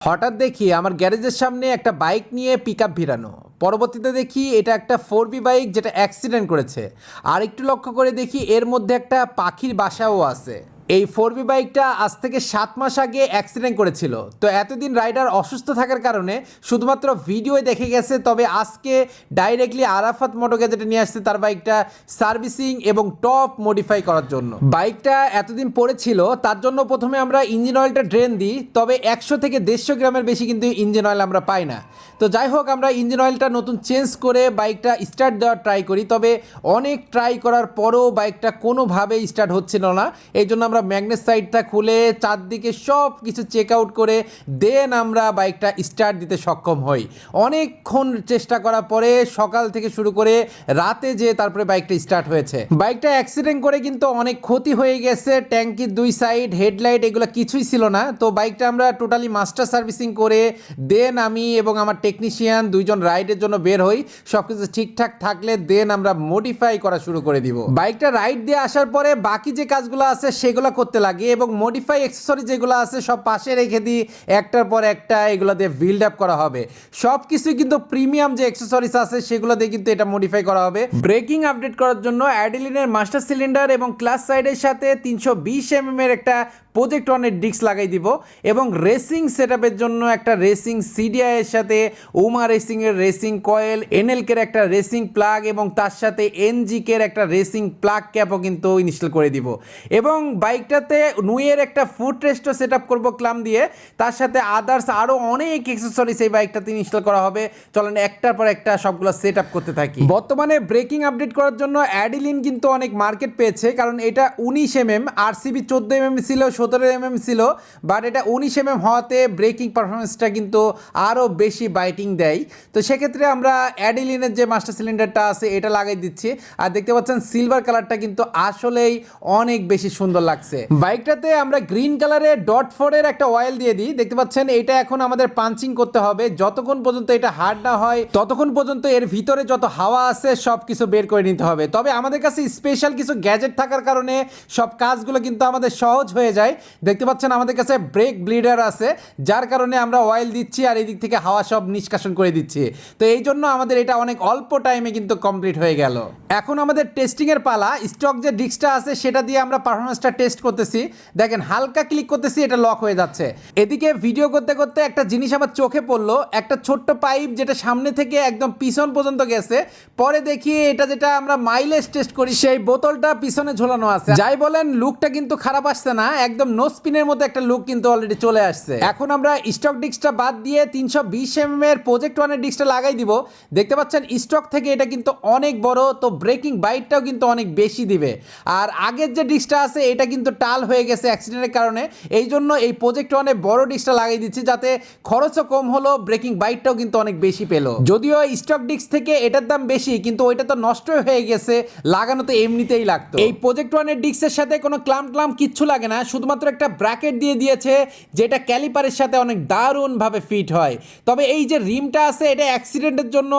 হঠাৎ দেখি আমার গ্যারেজের সামনে একটা বাইক নিয়ে পিক আপ ভিড়ানো। পরবর্তীতে দেখি এটা একটা ফোর বি বাইক যেটা অ্যাক্সিডেন্ট করেছে। আর একটু লক্ষ্য করে দেখি এর মধ্যে একটা পাখির বাসাও আছে। এই ফোর বি বাইকটা আজ থেকে সাত মাস আগে অ্যাক্সিডেন্ট করেছিল। তো এতদিন রাইডার অসুস্থ থাকার কারণে শুধুমাত্র ভিডিওয়ে দেখে গেছে, তবে আজকে ডাইরেক্টলি আরাফাত মোটো গ্যাজেটে নিয়ে আসছে তার বাইকটা সার্ভিসিং এবং টপ মডিফাই করার জন্য। বাইকটা এতদিন পড়েছিল, তার জন্য প্রথমে আমরা ইঞ্জিন অয়েলটা ড্রেন দিই, তবে একশো থেকে দেড়শো গ্রামের বেশি কিন্তু ইঞ্জিন অয়েল আমরা পাই না। তো যাই হোক, আমরা ইঞ্জিন অয়েলটা নতুন চেঞ্জ করে বাইকটা স্টার্ট দেওয়ার ট্রাই করি, তবে অনেক ট্রাই করার পরও বাইকটা কোনোভাবেই স্টার্ট হচ্ছিল না এই জন্য আমরা ম্যাগনেট সাইডটা খুলে চারদিকে সব কিছু চেক আউট করে দেন আমরা বাইকটা স্টার্ট দিতে সক্ষম হই। অনেকক্ষণ চেষ্টা করার পরে সকাল থেকে শুরু করে রাতে যে তারপরে বাইকটা স্টার্ট হয়েছে। বাইকটা অ্যাক্সিডেন্ট করে কিন্তু অনেক ক্ষতি হয়ে গেছে ট্যাঙ্কির দুই সাইড হেডলাইট এগুলো কিছুই ছিল না। তো বাইকটা আমরা টোটালি মাস্টার সার্ভিসিং করে দেন আমি এবং আমার টেকনিশিয়ান দুইজন রাইডের জন্য বের হই। সব কিছু ঠিকঠাক থাকলে দেন আমরা মডিফাই করা শুরু করে দিব। বাইকটা রাইড দিয়ে আসার পরে বাকি যে কাজগুলো আছে সেগুলো করতে লাগি এবং মডিফাই অ্যাক্সেসরি যেগুলো আছে সব পাশে রেখে দিই, একটার পর একটা এগুলো দিয়ে বিল্ড আপ করা হবে। সব কিছুই কিন্তু প্রিমিয়াম যে অ্যাক্সেসরিজ আছে সেগুলো দিয়ে কিন্তু এটা মডিফাই করা হবে। ব্রেকিং আপডেট করার জন্য অ্যাডিলিনের মাস্টার সিলিন্ডার এবং ক্লাস সাইডের সাথে তিনশো বিশ এম এর একটা প্রজেক্ট ওয়ানের ডিস্ক লাগাই দিব এবং রেসিং সেটআপের জন্য একটা রেসিং সিডিআই এর সাথে উমা রেসিং এর রেসিং কয়েল এনএলকের একটা রেসিং প্লাগ এবং তার সাথে এনজিকের একটা রেসিং প্লাগ ক্যাপও কিন্তু ইনস্টল করে দিব। এবং বাইকটাতে নুয়ের একটা ফুট রেস্টও সেট আপ করব ক্লাম দিয়ে। তার সাথে আদার্স আরও অনেক এক্সেসরিজ এই বাইকটাতে ইনস্টল করা হবে। চলেন একটার পর একটা সবগুলো সেট আপ করতে থাকি। বর্তমানে ব্রেকিং আপডেট করার জন্য অ্যাডিলিন কিন্তু অনেক মার্কেট পেয়েছে, কারণ এটা উনিশ এম এম আর সিবি চোদ্দ এম এম ছিল, সতেরো এম এম ছিল বাট এটা উনিশ এম এম হওয়াতে ব্রেকিং পারফরমেন্সটা কিন্তু আরও বেশি বাইটিং দেয়। তো সেক্ষেত্রে আমরা অ্যাডিলিনের যে মাস্টার সিলিন্ডারটা আছে, এটা লাগাই দিচ্ছি। আর দেখতে পাচ্ছেন সিলভার কালারটা কিন্তু আসলেই অনেক বেশি সুন্দর লাগছে। বাইকটাতে আমরা গ্রিন কালারের ডট ফোরের একটা অয়েল দিয়ে দিই। দেখতে পাচ্ছেন এটা এখন আমাদের পাঞ্চিং করতে হবে। যতক্ষণ পর্যন্ত এটা হার্ড না হয়, ততক্ষণ পর্যন্ত এর ভিতরে যত হাওয়া আছে সব কিছু বের করে নিতে হবে। তবে আমাদের কাছে স্পেশাল কিছু গ্যাজেট থাকার কারণে সব কাজগুলো কিন্তু আমাদের সহজ হয়ে যায়। দেখতে পাচ্ছেন, আমাদের কাছে ব্রেক ব্লিডার আছে, যার কারণে আমরা অয়েল দিচ্ছি আর এই দিক থেকে হাওয়া সব নিষ্কাশন করে দিচ্ছি। তো এই জন্য আমাদের এটা অনেক অল্প টাইমে কিন্তু কমপ্লিট হয়ে গেল। এখন আমাদের টেস্টিংয়ের পালা স্টক যে ডিস্কটা আছে, সেটা দিয়ে আমরা পারফরমেন্সটা টেস্ট করতেছি। দেখেন, হালকা ক্লিক করতেছি, এটা লক হয়ে যাচ্ছে। এদিকে ভিডিও করতে করতে একটা জিনিস আমার চোখে পড়ল, একটা ছোট্ট পাইপ যেটা সামনে থেকে একদম পিছন পর্যন্ত গেছে। পরে দেখি এটা যেটা আমরা মাইলেজ টেস্ট করি, সেই বোতলটা পিছনে ঝোলানো আছে। যাই বলেন লুকটা কিন্তু খারাপ আসছে না, একদম নো স্পিনের মতো একটা লুক কিন্তু অলরেডি চলে আসছে। এখন আমরা স্টক ডিস্কটা বাদ দিয়ে তিনশো বিশ এম এর প্রজেক্ট ওয়ানের ডিস্কটা লাগাই দিব। দেখতে পাচ্ছেন স্টক থেকে এটা কিন্তু অনেক বড়, তো ব্রেকিং বাইটটাও কিন্তু অনেক বেশি দিবে। আর আগের যে ডিস্কটা আছে, এটা কিন্তু টাল হয়ে গেছে অ্যাক্সিডেন্টের কারণে। এই জন্য এই প্রজেক্ট ওয়ানে বড় ডিস্কটা লাগিয়ে দিচ্ছি যাতে খরচও কম হলো ব্রেকিং বাইটটাও কিন্তু অনেক বেশি পেল। যদিও স্টক ডিস্ক থেকে এটার দাম বেশি, কিন্তু ওইটা তো নষ্ট হয়ে গেছে, লাগানো তো এমনিতেই লাগতো। এই প্রজেক্ট ওয়ানের ডিস্কের সাথে কোনো ক্লাম ক্লাম কিচ্ছু লাগে না, শুধুমাত্র একটা ব্র্যাকেট দিয়ে দিয়েছে, যেটা ক্যালিপারের সাথে অনেক দারুণভাবে ফিট হয়। তবে এই যে রিমটা আছে, এটা অ্যাক্সিডেন্টের জন্য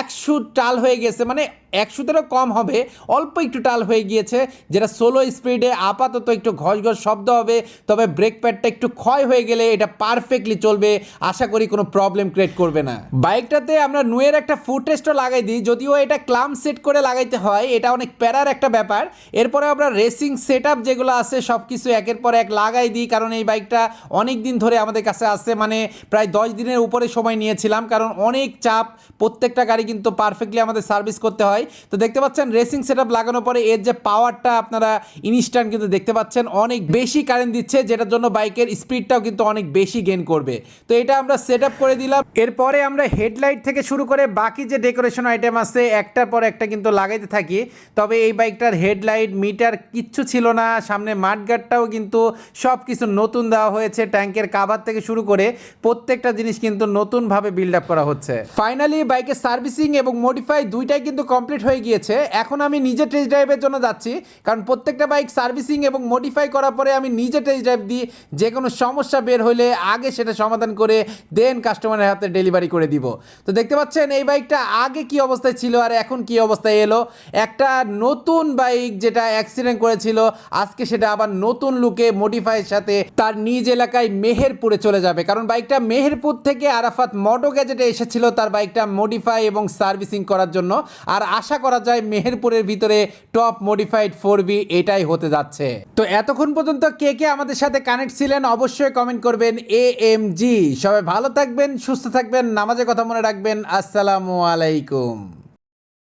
একশো টাল হয়ে গেছে মানে একশোতেরও কম হবে। অল্প একটু টাল হয়ে গিয়েছে। যেটা সোলো স্পিডে আপাতত একটু ঘস ঘস শব্দ হবে। তবে ব্রেক প্যাডটা একটু ক্ষয় হয়ে গেলে এটা পারফেক্টলি চলবে। আশা করি কোনো প্রবলেম ক্রিয়েট করবে না। বাইকটাতে আমরা নুয়ের একটা ফুট টেস্টও লাগাই দিই। যদিও এটা ক্লাম সেট করে লাগাইতে হয়, এটা অনেক প্যারার একটা ব্যাপার। এরপরে আমরা রেসিং সেট যেগুলো আছে সব কিছু একের পর এক লাগাই দিই। কারণ এই বাইকটা অনেক দিন ধরে আমাদের কাছে আছে। মানে প্রায় দশ দিনের উপরে সময় নিয়েছিলাম। কারণ অনেক চাপ, প্রত্যেকটা গাড়ি কিন্তু পারফেক্টলি আমাদের সার্ভিস করতে হয়। তো দেখতে পাচ্ছেন রেসিং সেট লাগানোর পরে এর যে পাওয়ারটা আপনারা ইনস্ট্যান্ট কিন্তু দেখতে পাচ্ছেন, অনেক বেশি কারেন্ট দিচ্ছে, যেটার জন্য বাইকের স্পিডটাও কিন্তু অনেক বেশি গেন করবে। তো এটা আমরা সেট করে দিলাম। এরপরে আমরা হেডলাইট থেকে শুরু করে বাকি যে ডেকোরেশন আইটেম আছে, একটার পর একটা কিন্তু লাগাইতে থাকি। তবে এই বাইকটার হেডলাইট মিটার কিচ্ছু ছিল না, সামনে মাঠগাটটাও কিন্তু সব কিছু নতুন দেওয়া হয়েছে ট্যাঙ্কের কাভার থেকে শুরু করে প্রত্যেকটা জিনিস কিন্তু নতুনভাবে বিল্ড আপ করা হচ্ছে। ফাইনালি বাইকের সার্ভিসিং এবং মডিফাই দুইটাই কিন্তু কমপ্লিট কমপ্লিট হয়ে গিয়েছে। এখন আমি নিজে টেস্ট ড্রাইভের জন্য যাচ্ছি। কারণ প্রত্যেকটা বাইক সার্ভিসিং এবং মডিফাই করার পরে আমি নিজে টেস্ট ড্রাইভ দিই। যে কোনো সমস্যা বের হলে আগে সেটা সমাধান করে দেন কাস্টমারের হাতে ডেলিভারি করে দিব। তো দেখতে পাচ্ছেন, এই বাইকটা আগে কি অবস্থায় ছিল আর এখন কি অবস্থায় এলো? একটা নতুন বাইক যেটা অ্যাক্সিডেন্ট করেছিল, আজকে সেটা আবার নতুন লুকে মডিফাইয়ের সাথে তার নিজ এলাকায় মেহেরপুরে চলে যাবে। কারণ বাইকটা মেহেরপুর থেকে আরাফাত মোটো গ্যাজেটে এসেছিল তার বাইকটা মডিফাই এবং সার্ভিসিং করার জন্য। আর আশা করা যায় মেহেরপুরের ভিতরে টপ মডিফাইড ফোর বি এটাই হতে যাচ্ছে। তো এতক্ষণ পর্যন্ত কে কে আমাদের সাথে কানেক্ট ছিলেন অবশ্যই কমেন্ট করবেন। A M G. সবাই ভালো থাকবেন, সুস্থ থাকবেন, নামাজের কথা মনে রাখবেন। আসসালামু আলাইকুম।